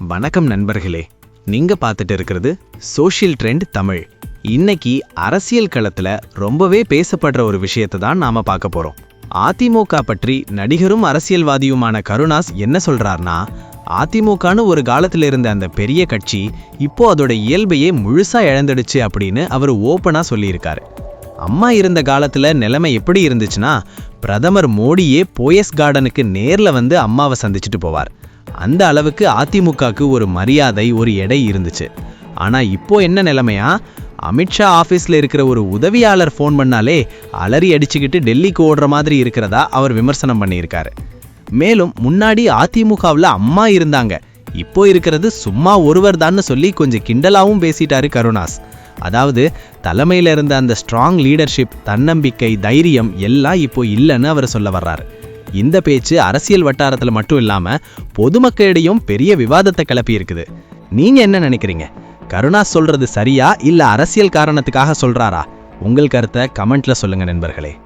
வணக்கம் நண்பர்களே. நீங்க பார்த்துட்டு இருக்கிறது சோஷியல் ட்ரெண்ட் தமிழ். இன்னைக்கு அரசியல் களத்துல ரொம்பவே பேசப்படுற ஒரு விஷயத்தை தான் நாம பார்க்க போறோம். அதிமுக பற்றி நடிகரும் அரசியல்வாதியுமான கருணாஸ் என்ன சொல்றார்னா அதிமுகன்னு ஒரு காலத்தில் இருந்த அந்த பெரிய கட்சி இப்போ அதோட இயல்பையே முழுசா இழந்துடுச்சு அப்படின்னு அவர் ஓப்பனா சொல்லியிருக்காரு. அம்மா இருந்த காலத்துல நிலைமை எப்படி இருந்துச்சுன்னா பிரதமர் மோடியே போயஸ் கார்டனுக்கு நேர்ல வந்து அம்மாவை சந்திச்சுட்டு போவார். அந்த அளவுக்கு அதிமுகக்கு ஒரு மரியாதை ஒரு எடை இருந்துச்சு. ஆனால் இப்போ என்ன நிலைமையா? அமித்ஷா ஆஃபீஸில் இருக்கிற ஒரு உதவியாளர் ஃபோன் பண்ணாலே அலறி அடிச்சுக்கிட்டு டெல்லிக்கு ஓடுற மாதிரி இருக்கிறதா அவர் விமர்சனம் பண்ணியிருக்காரு. மேலும் முன்னாடி அதிமுகவில் அம்மா இருந்தாங்க. இப்போ இருக்கிறது சும்மா ஒருவர் தான் சொல்லி கொஞ்சம் கிண்டலாகவும் பேசிட்டாரு கருணாஸ். அதாவது தலைமையில இருந்த அந்த ஸ்ட்ராங் லீடர்ஷிப் தன்னம்பிக்கை தைரியம் எல்லாம் இப்போ இல்லைன்னு அவர் சொல்ல வர்றாரு. இந்த பேச்சு அரசியல் வட்டாரத்துல மட்டும் இல்லாம பொதுமக்களிடையும் பெரிய விவாதத்தை கிளப்பி இருக்குது. நீங்க என்ன நினைக்கிறீங்க? கருணா சொல்றது சரியா இல்ல அரசியல் காரணத்துக்காக சொல்றாரா? உங்கள் கருத்தை கமெண்ட்ல சொல்லுங்க நண்பர்களே.